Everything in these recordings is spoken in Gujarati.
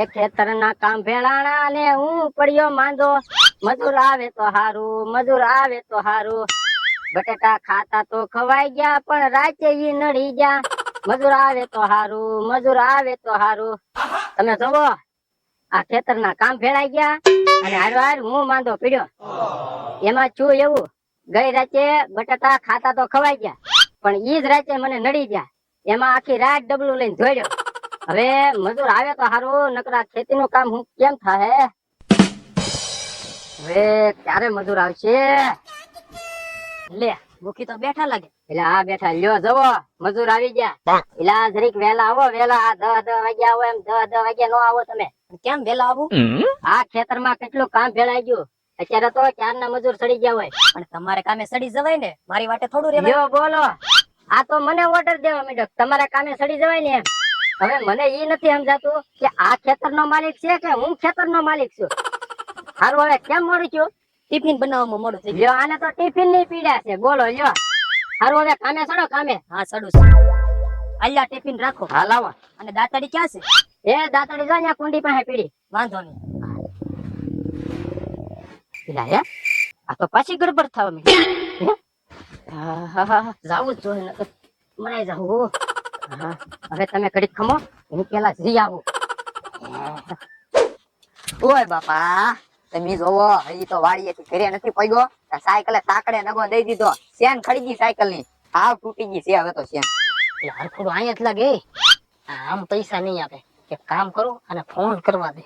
એ ખેતર ના કામ ભેળાણા ને હું પડ્યો માંદો. મજૂર આવે તો હારું, મજૂર આવે તો હારું. બટેટા ખાતા તો ખવાઈ ગયા, પણ રાતે ઈ નડી ગયા. મજૂર આવે તો હારું, મજૂર આવે તો હારું. તમે જોવો, આ ખેતર ના કામ ભેળાઈ ગયા, અને હારો, હાર, હું માંદો પડ્યો. એમાં છું એવું, ગઈ રાતે બટાટા ખાતા તો ખવાઈ ગયા, પણ ઈ જ રાતે મને નડી ગયા. એમાં આખી રાત ડબલું લઈને ધોડ્યો હવે મજૂર આવે તો સારું નકરા ખેતી નું કામ હું કેમ થાય હવે ક્યારે મજૂર આવશે? લે ભૂખી તો બેઠા લાગે. એટલે આ બેઠા લ્યો જવો મજૂર આવી ગયા. એટલે જરીક વેલા આવો વેલા આ દહ દહ વાગ્યા આવો એમ દહ દહ વાગ્યા નો આવો તમે. કેમ વેલા આવું? આ ખેતરમાં કેટલું કામ ભેળાઈ ગયું. અત્યારે તો ચાર ના મજૂર સડી ગયા હોય. પણ તમારે કામે સડી જવાય ને મારી વાટે થોડું રેવાય બોલો. આ તો મને ઓર્ડર દેવા માંડ્યો. તમારા કામે સડી જવાય ને એમ. હવે મને એ નથી સમજાતું કે આ ખેતર નો માલિક છે કે હું ખેતર નો માલિક છું? સારું હવે કેમ મોડું છું ટિફિન બનાવવામાં મોડું થઈ લ્યો આને તો ટિફિનની પીડા છે. બોલો લ્યો. સારું હવે કામે સડો કામે. હા સડું અલ્યા ટિફિન રાખો. હા લાવો. અને દાતાડી ક્યાં છે? એ દાંતડી જો અહીંયા કુંડી પાસે પીડી. વાંધો નહીં. હે? આ તો પાછી ગડબડ થવા મી હા, હા, હા, જાવું જ જોઈએ નકર. મરાઈ જાવું હવે તમે ઘડીક ખમો હું પેલા જઈ આવું. ઓય બાપા, તમે જોવો હજી તો વાડીએથી ઘરે નથી પડ્યો. સાયકલે તાકડે નગો દઈ દીધો. સેન ખડી ગઈ સાયકલની હાવ તૂટી ગઈ છે હવે તો સેન. એટલે હરખુડું અહીંયા જ લાગે. આમ પૈસા નહીં આપે. એક કામ કરો અને ફોન કરવા દે.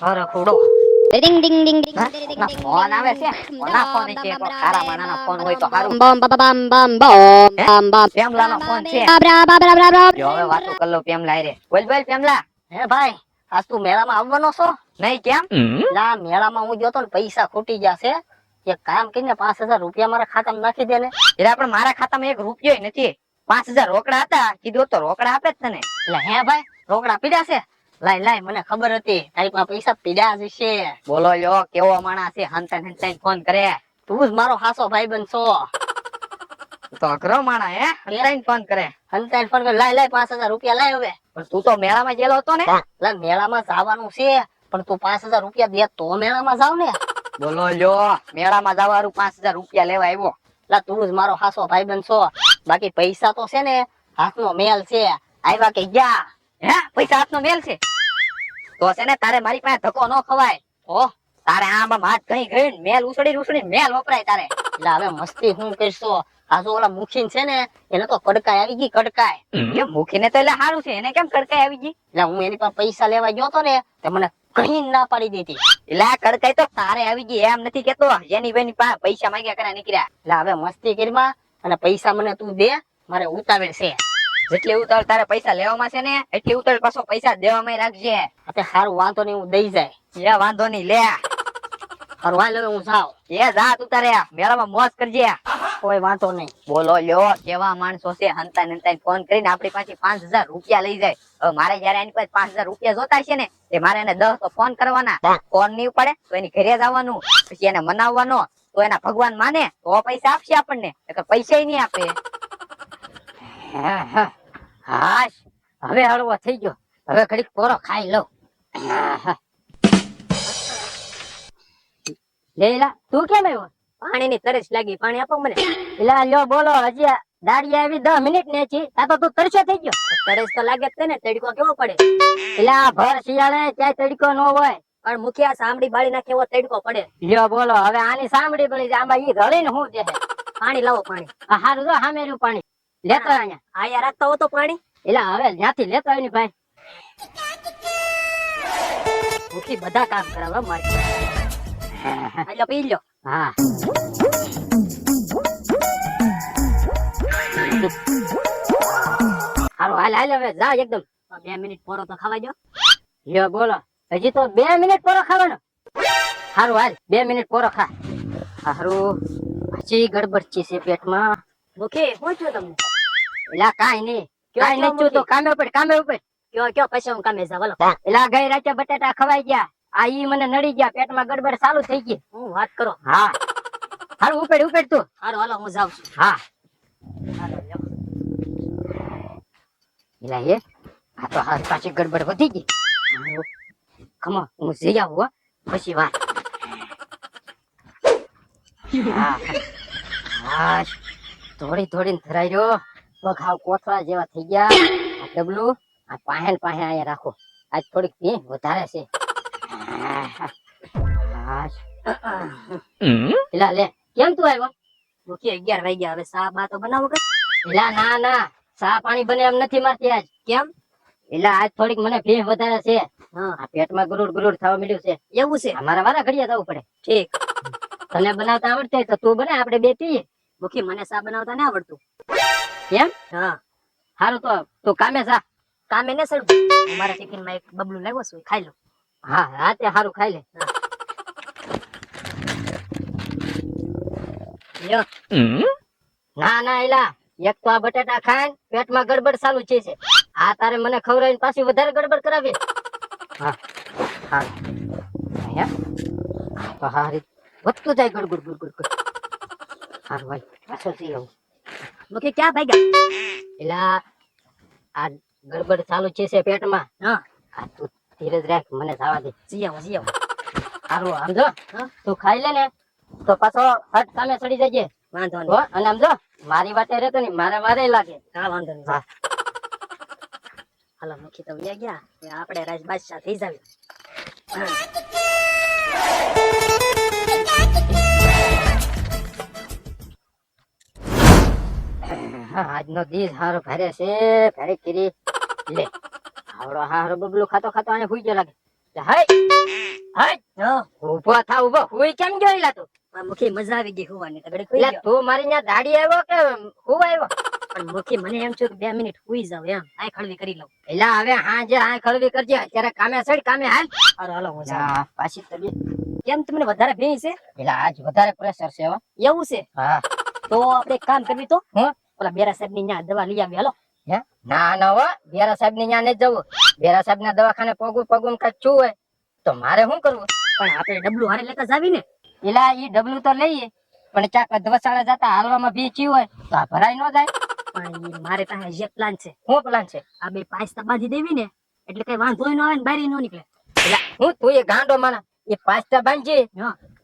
હરખુડો Ding ding ding ding હા? ding ding ના, ding ફોન આવે છે કોના ફોન છે કો ખારા માણાનો ફોન હોય તો હારું બમ બમ બમ બમ બમ બમ પેમલાનો ફોન છે bra bra bra જો હવે વાતો કર લો પેમલા રે બોલ બોલ પેમલા હે ભાઈ આજ તું મેળામાં આવવાનો છો નહીં કેમ ના મેળામાં હું જોતો ને પૈસા ખૂટી જશે એક કામ કરીને પાંચ હજાર રૂપિયા મારા ખાતામાં નાખી દે ને એટલે પણ મારા ખાતામાં એક રૂપિયો નથી પાંચ હજાર રોકડા હતા કીધું તો રોકડા આપે જ તને એટલે હે ભાઈ રોકડા પીડ્યા છે લાય લાય મને ખબર હતી. તારી પાસે પૈસા પીડ્યા જ છે. બોલો યો કેવો માણસ છે? હંતાઈ હંતાઈ ફોન કરે. તું જ મારો હાસો ભાઈ બનશો તો અઘરો માણા હે? હંતાઈ ફોન કરે. હંતાઈ ફોન કરે. લાય લાય પાંચ હજાર રૂપિયા લાય હવે. પણ તું તો મેળામાં ગયેલો હતો ને? લા મેળામાં જવાનું છે પણ તું પાંચ હજાર રૂપિયા દે તો મેળામાં જાવ ને. બોલો લ્યો મેળામાં જવાનું પાંચ હજાર રૂપિયા લેવા આવ્યો. લા તું જ મારો હાસો ભાઈ બનશો બાકી પૈસા તો છે ને હાથનો મેલ છે. આવ્યા કે ગયા? હે? પૈસા હાથનો મેલ છે? તો છે ને તારે મારી પાસે ધક્કો ન ખવાય. ઓ તારે આમ આમ હાથ કઈ ગઈ મેલ ઉસળી ઉસળી મેલ વપરાય તારે. એટલે હવે મસ્તી હું કરશો? આજુ ઓલા મુખીન છે ને એને તો કડકાય આવી ગઈ કડકાય એ મુખીને તો એટલે સારું છે એને કેમ કડકાઈ આવી ગઈ? એટલે હું એની પાસે પૈસા લેવા ગયો તો ને તે મને કઈ ના પાડી દીધી. એટલે આ કડકાઈ તો તારે આવી ગઈ એમ નથી કેતો. જેની બેની પાસે પૈસા માંગ્યા કરે નીકળ્યા. એટલે હવે મસ્તી કરીમાં અને પૈસા મને તું દે મારે ઉતાવળ છે. જેટલી ઉતાર તારે પૈસા લેવામાં છે ને એટલી ઉતાર પાછો પૈસા દેવામાં રાખજે. આપે સારું વાંધો નહીં હું દઈ જાય. એ વાંધો નહીં લે. હારું હાલ હવે હું જાઉં. એ જા તું તારે મેળામાં મોજ કરજે. કોઈ વાંધો નહીં. બોલો લ્યો કેવા માણસો છે? હંતા હંતા ફોન કરીને આપણી પાસે પાંચ હજાર રૂપિયા લઈ જાય. હવે મારે જયારે એની પાસે પાંચ હજાર રૂપિયા જોતા છે ને એ મારે એને દસ તો ફોન કરવાના. ફોન નહીં પડે તો એની ઘરે જવાનું પછી એને મનાવવાનો. તો એના ભગવાન માને તો પૈસા આપશે આપણને. પૈસા નહીં આપે. હાશ. હવે હળવો થઈ ગયો. હવે ઘડીક પોરો ખાઈ લઉં. હા, હા. લે એલા, તું કેમ આવ્યો? પાણીની તરસ લાગી. પાણી આપો મને. એલા લ્યો બોલો. હજી દાડી આવી દસ મિનિટ ને છે તા તો તું તરસ્યો થઈ ગયો. તરસ તો લાગે જ ને. તડકો કેવો પડે? એલા આ ભર શિયાળે ક્યાંય તડકો ન હોય. પણ મુખિયા સાંભળી બાળી નાખે એવો તડકો પડે. લ્યો બોલો. હવે આની સાંભળી બળી આમાં ઈ રળીને હું છે પાણી લાવો પાણી. આ હારું જો હામેર્યું પાણી. લેતો અહીંયા આયા. રાખતા રાખતો તો પાણી. એટલે હવે જ્યાંથી લેતો આવી ભાઈ. મુખી બધા કામ કરાવે મારી એટલે પી લ્યો. હા. હારો હાલ હાલ હવે જા એકદમ. બે મિનિટ પોરો તો ખાવા દો યો બોલો. હજી તો બે મિનિટ પોરો ખાવાનો. હારું હાલ બે મિનિટ પોરો ખા. હારું. હજી ગડબડ છે છે પેટમાં. ઓકે હું છું તમને? એલા કાઈ નહીં. કાઈ કાંઈ કયો તો કામે ઉપર કામે ઉપર. કયો કયો પછી હું કામે જાવ એલા ગઈ રાતે બટાટા ખવાઈ ગયા. આ ઈ મને નડી ગયા પેટમાં ગડબડ ચાલુ થઈ ગઈ. હું વાત કરો. હા. હારું ઉપેડ ઉપેડ તું. હાલો હાલો હું જાઉં છું. હા. એલા એ આ તો હારી પાછી ગડબડ વધી ગઈ. ખમો હું જઈ આવું હો. પછી વાત. હા. હા. થોડી થોડી ધરાઈ રહ્યો. પગ હાવ કોથળા જેવા થઈ ગયા. આ ડબલું આ પાહેન પાહે અહીંયા રાખો. આજ થોડીક ભી વધારે છે. પેલા લે કેમ તું આવ્યો? મુખી અગિયાર વાગ્યા હવે સા બા તો બનાવો કે? એલા ના ના સા પાણી બને એમ નથી મારતી આજ. કેમ? એલા આજ થોડીક મને ભીહ વધારે છે. હા. આ પેટમાં ગુરુડ ગુરુડ થવા મળ્યું છે. એવું છે? અમારા વારા ઘડિયા થવું પડે. ઠીક. તને બનાવતા આવડતે તો તું બને આપણે બે પીએ. મુખી મને સા બનાવતા ના આવડતું. એમ? હા. સારું તો તું કામે જા. કામે ને સર મારા ટિફિનમાં એક બબલું લાવ્યો છું ખાઈ લો હા હા તે સારું ખાઈ લે. ના ના એલા. એક તો આ બટાટા ખાઈને પેટમાં ગડબડ ચાલુ છે છે. આ તારે મને ખવડાવીને પાછી વધારે ગડબડ કરાવી. હા હા. આ તો હારી. વધતું જાય ગડગડ ગડગડ ગડ હારું ભાઈ પાછળ જઈ આવું. મુખી ક્યાં ભાગ્યા? એલા આ ગડબડ ચાલુ છે છે પેટમાં. હા. આ તું ધીરજ રાખ મને જવા દે. સી આવો જી આવો. સારું આમ જો. હા? તું ખાઈ લે ને તો પાછો હટ સામે ચડી જજે. વાંધો હો નહીં અને આમ જો મારી વાતે રહેતો નહીં મારે મારે લાગે. હા વાંધો નહીં. હા. હાલો મુખી તો ગયા. હવે આપણે રાજ બાદશાહ થઈ જાવી. આજનો દિવસ હારો ઘરે છે ઘરે કરી લે આવડો હારો બબલું ખાતો ખાતો આને હુઈ ગયો લાગે. હાય હાય ઊભો થા ઊભો હુઈ કેમ ગયો એલા તું? મુખી મજા આવી ગઈ હોવાની તગડે કોઈ તું મારી ન્યા દાડી આવ્યો કે હું આવ્યો પણ મુખી મને એમ થયું કે બે મિનિટ હુઈ જાવ એમ. આ ખળવી કરી લઉં. એલા હવે હા જે હા ખળવી કરજે અત્યારે કામે સડ કામે હાલ. હાલો હાલો હું જા, પાછી તબિયત કેમ તમને વધારે ભેઈ છે? એટલે આજ વધારે પ્રેશર છે એવું છે? હા. તો આપણે એક કામ કરવી તો? હું? ઓલા બેરા સાહેબની ન્યા દવા લઈ આવી. હાલો. હે? ના ના હો. બેરા સાહેબની ન્યા નથી જવું. બેરા સાહેબ ના દવાખાને પગું પગું કંઈક છું હોય તો મારે શું કરવું? પણ આપણે ડબલું હારે લેતા જાવી ને એલા ઈ ડબલું તો લઈએ પણ ચાક ધવસાળા જતા હાલવામાં ભી હોય તો આ ભરાઈ ન જાય. પણ મારે પાસે જે પ્લાન છે. શું પ્લાન છે? આ બે પાસ્તા બાંધી દેવી ને એટલે કઈ વાંધો ન આવે ને બારી ન નીકળે. હું તું એ ગાંડો માણા એ પાસ્તા બાંધજે.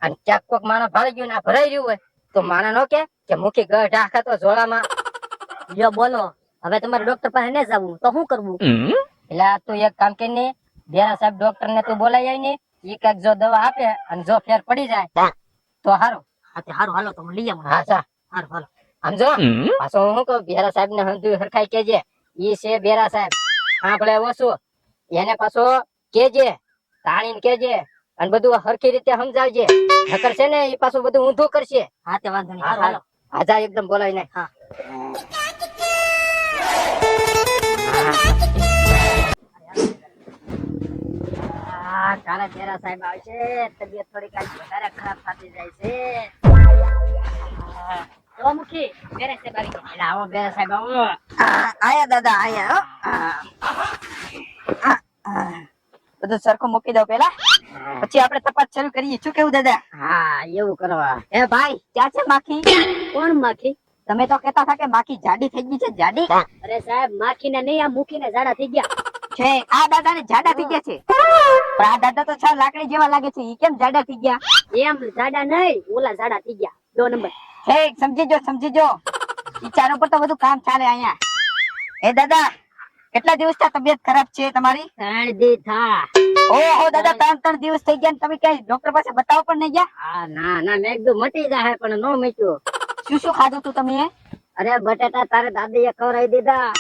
અને ચાક કોક માણા ભાળી ગયું ને આ ભરાઈ રહ્યું હોય તો માણા નો કે કે મુખી ગઢ આખા તો ઝોળામાં. લ્યો બોલો હવે તમારે ડોક્ટર પાસે ને જવું તો શું કરવું? એટલે તું એક કામ કરીને બેરા સાહેબ ડોક્ટર ને તું બોલાઈ આવી ને ઈ કંઈક જો દવા આપે અને જો ફેર પડી જાય તો હારો. હા તે હાલો તો હું લઈ આવું. હા સા હારો હાલો. સમજો પાછો હું કહું બેરા સાહેબ ને હંધુ હરખાઈ કેજે. ઈ છે બેરા સાહેબ. આપણે ઓછું. એને પાછો કેજે તાણીને કેજે અને બધું હરખી રીતે સમજાવજે. નકર છે ને એ પાછું બધું ઊંધું કરશે. હા તે વાંધો નહીં. હાલો. હાજા આજા એકદમ બોલાવી નાખ. હા. હા તારા બેરા સાહેબ આવશે તબિયત થોડીક આજ વધારે ખરાબ થતી જાય છે. તો મુખી બેરા સાહેબ આવી ગયા. એટલે આવો બેરા સાહેબ આવો. આયા દાદા આયા બધું સરખું મૂકી દો પેલા પછી આપણે તપાસ શરૂ કરીએ. શું કેવું દાદા? હા એવું કરવા. એ ભાઈ ક્યાં છે માખી? કોણ માખી? તમે તો કહેતા હતા કે માખી જાડી થઈ ગઈ છે જાડી? અરે સાહેબ માખી ને નહીં આ મૂકીને જાડા થઈ ગયા. છે આ દાદા ને જાડા થઈ ગયા છે. પણ આ દાદા તો છ લાકડી જેવા લાગે છે ઈ કેમ જાડા થઈ ગયા? એમ જાડા નહીં ઓલા જાડા થઈ ગયા. દો નંબર. છે સમજી જો સમજી જો વિચારો પર તો બધું કામ ચાલે અહીંયા. એ દાદા કેટલા દિવસ તબિયત ખરાબ છે તમારી? ત્રણ દિવસ થા. ઓહો દાદા ત્રણ ત્રણ દિવસ થઈ ગયા તમે ક્યાંય ડોક્ટર પાસે બતાવો પણ નહીં ગયા? હા ના ના મેં એકદમ મટી જાય પણ નો મટ્યું. શું શું ખાધું તું તમે? અરે બટેટા તારે દાદીએ ખવડાવી દીધા.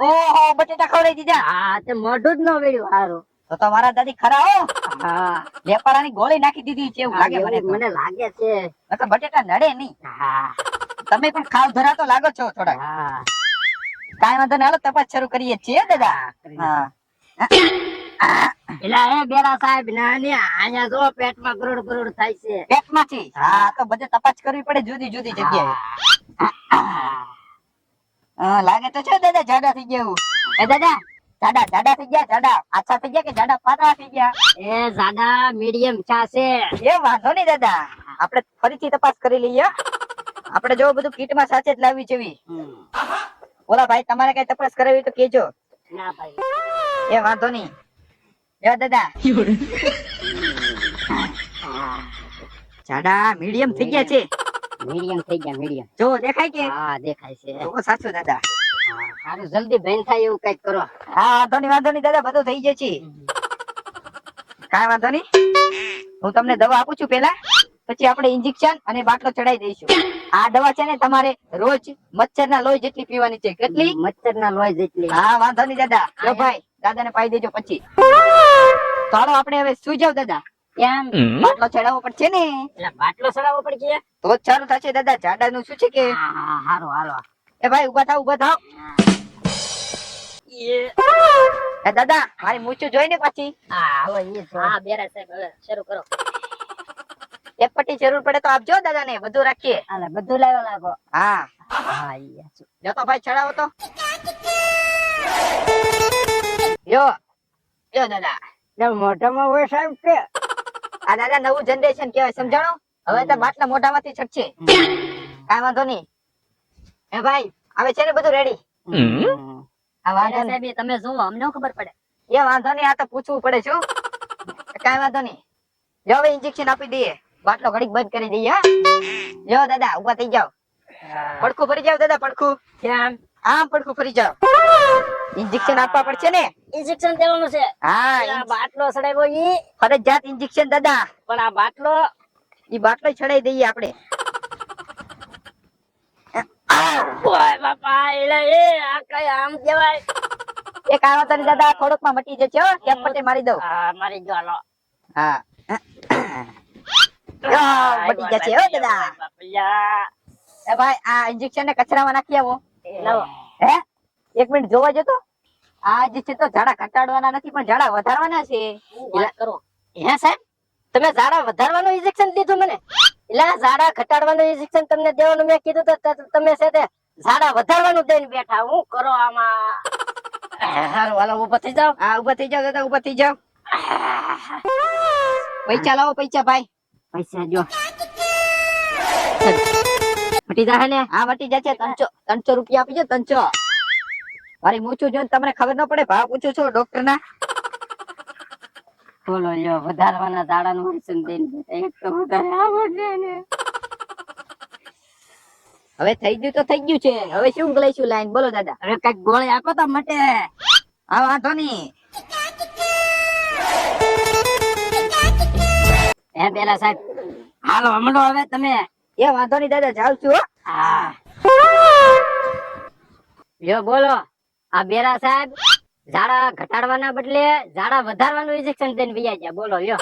ઓહો બટેટા ખવડાવી દીધા? હા તે મોઢું જ ન વેડ્યું હારું. તો તમારા દાદી ખરા હો. હા. લેપારાની ગોળી નાખી દીધી છે એવું લાગે મને મને લાગે છે. એટલે બટેટા નડે નહીં. હા. તમે પણ ખાવ ધરાતો લાગો છો થોડા હા. કાંઈ વાંધો નહીં હાલો તપાસ શરૂ કરીએ છીએ દાદા. હા. એટલે એ બેરા સાહેબ નાની અહીંયા જો પેટમાં ગરુડ ગરુડ થાય છે. પેટમાંથી? હા તો બધે તપાસ કરવી પડે જુદી જુદી જગ્યાએ. લાગે તો છે દાદા જાડા થઈ ગયા એ દાદા જાડા જાડા થઈ ગયા જાડા? આછા થઈ ગયા કે જાડા પાતળા થઈ ગયા? એ જાડા મીડિયમ ચા છે. એ વાંધો નહીં દાદા. આપણે ફરીથી તપાસ કરી લઈએ આપણે જો બધું કીટમાં સાથે જ લાવવી જેવી. ઓલા ભાઈ તમારે કઈ તપાસ કરાવી તો કેજો ના ભાઈ. એ વાંધો નહીં. લ્યો દાદા? જાડા મીડિયમ થઈ ગયા છે. મીડિયમ થઈ ગયા મીડિયમ જો દેખાય કે હા દેખાય છે. ઓ સાચું દાદા. સારું જલ્દી બેન થાય એવું કંઈક કરો. હા વાંધો નહીં વાંધો નહીં દાદા બધું થઈ જશે. કાંઈ વાંધો નહીં. હું તમને દવા આપું છું પેલા પછી આપણે ઇન્જેક્શન અને બાટલો ચડાઈ દઈશું. આ દવા છે ને તમારે રોજ મચ્છર ના લોહી જેટલી પીવાની છે. કેટલી? મચ્છર ના લોહી જેટલી. હા વાંધો નહીં દાદા. ભાઈ. દાદાને પાઈ દેજો પછી. ચાલો આપણે હવે સુઈ જાવ દાદા કેમ બાટલો ચડાવવો પડશે ને? એટલે બાટલો ચડાવવો પડશે? તો જ ચાલુ થશે દાદા. જાડાનું શું છે કે? હારો હારો એ ભાઈ ઊભા થાવ ઊભા થાવ. દાદા મારી મૂછું જોઈને પછી. હા બેરા સાહેબ હવે શરૂ કરો. એક પટ્ટી જરૂર પડે તો આપજો દાદા ને બધું રાખીએ. બધું લાવ્યો લાગો. હા. હા જો તો ભાઈ ચડાવો તો. યો યો દાદા મોઢામાં હોય સાહેબ કે. આ દાદા નવું જનરેશન કહેવાય સમજાણો? હવે તો બાટલા મોઢામાંથી છટશે. કાંઈ વાંધો નહીં. એ ભાઈ હવે છે ને બધું રેડી આ વાંધો સાહેબ તમે જોવો અમને ખબર પડે? એ વાંધો નહીં આ તો પૂછવું પડે શું? કાંઈ વાંધો નહીં. જો હવે ઇન્જેક્શન આપી દઈએ. બાટલો ઘડીક બંધ કરી દઈએ હા? જો દાદા ઊભા થઈ જાઓ. પડખું ફરી જાવ દાદા પડખું. કેમ? આમ પડખું ફરી જાઓ. ઇન્જેક્શન આપવા પડશે ને? ઇન્જેક્શન દેવાનું છે. હા આ બાટલો સડાવ્યો ઈ. ફરજિયાત ઇન્જેક્શન દાદા. પણ આ બાટલો ઈ બાટલો છડાઈ દઈએ આપણે. ઓય બાપા એલા એ આ કઈ આમ કેવાય એક આ વાતની દાદા થોડોકમાં મટી જશે હો. કેપ પટ્ટી મારી દઉં? હા મારી દો હાલો. હા. મટી જશે હો દાદા. એ ભાઈ આ ઇન્જેક્શન ને કચરામાં નાખી આવો. લાવો. હે? એક મિનિટ જોવા જતો? આ જે છે તો ઝાડા ઘટાડવાના નથી પણ ઝાડા વધારવાના છે. કરો? હે સાહેબ? તમે ઝાડા વધારવાનું ઇન્જેક્શન દીધું મને. એટલે ઝાડા ઘટાડવાનું ઇન્જેક્શન તમને દેવાનું મેં કીધું તો તમે છે તે ઝાડા વધારવાનું દઈને બેઠા. હું કરો આમાં? હારું હાલો ઊભા થઈ જાવ હા ઊભા થઈ જાઓ દાદા ઊભા થઈ જાઓ. પૈસા લાવો પૈસા ભાઈ. પૈસા જો. વટી જાહે ને? હા મટી જશે ત્રણસો ત્રણસો રૂપિયા આપીજો ત્રણસો. મારી મૂછું જોઈને તમને ખબર ન પડે? ભાવ પૂછું છું ડોક્ટર ના બોલો, લ્યો, વધારવાના ઝાડાનું ઇન્જેક્શન દઈને. એક તો વધારે આવડે ને. હવે થઈ ગયું તો થઈ ગયું છે. હવે શું લઈશું લાઈન? બોલો, દાદા. હવે કંઈક ગોળી આપો તો મટે. હા વાંધો નહીં. હે પેલા સાહેબ. હાલો, હમણો હવે તમે. એ, વાંધો નહીં, દાદા જાવ છું હા. લ્યો, બોલો. આ બેરા સાહેબ ઝાડા ઘટાડવાના બદલે ઝાડા વધારવાનું ઇન્જેક્શન દઈને વિયા ગયા બોલો લ્યો.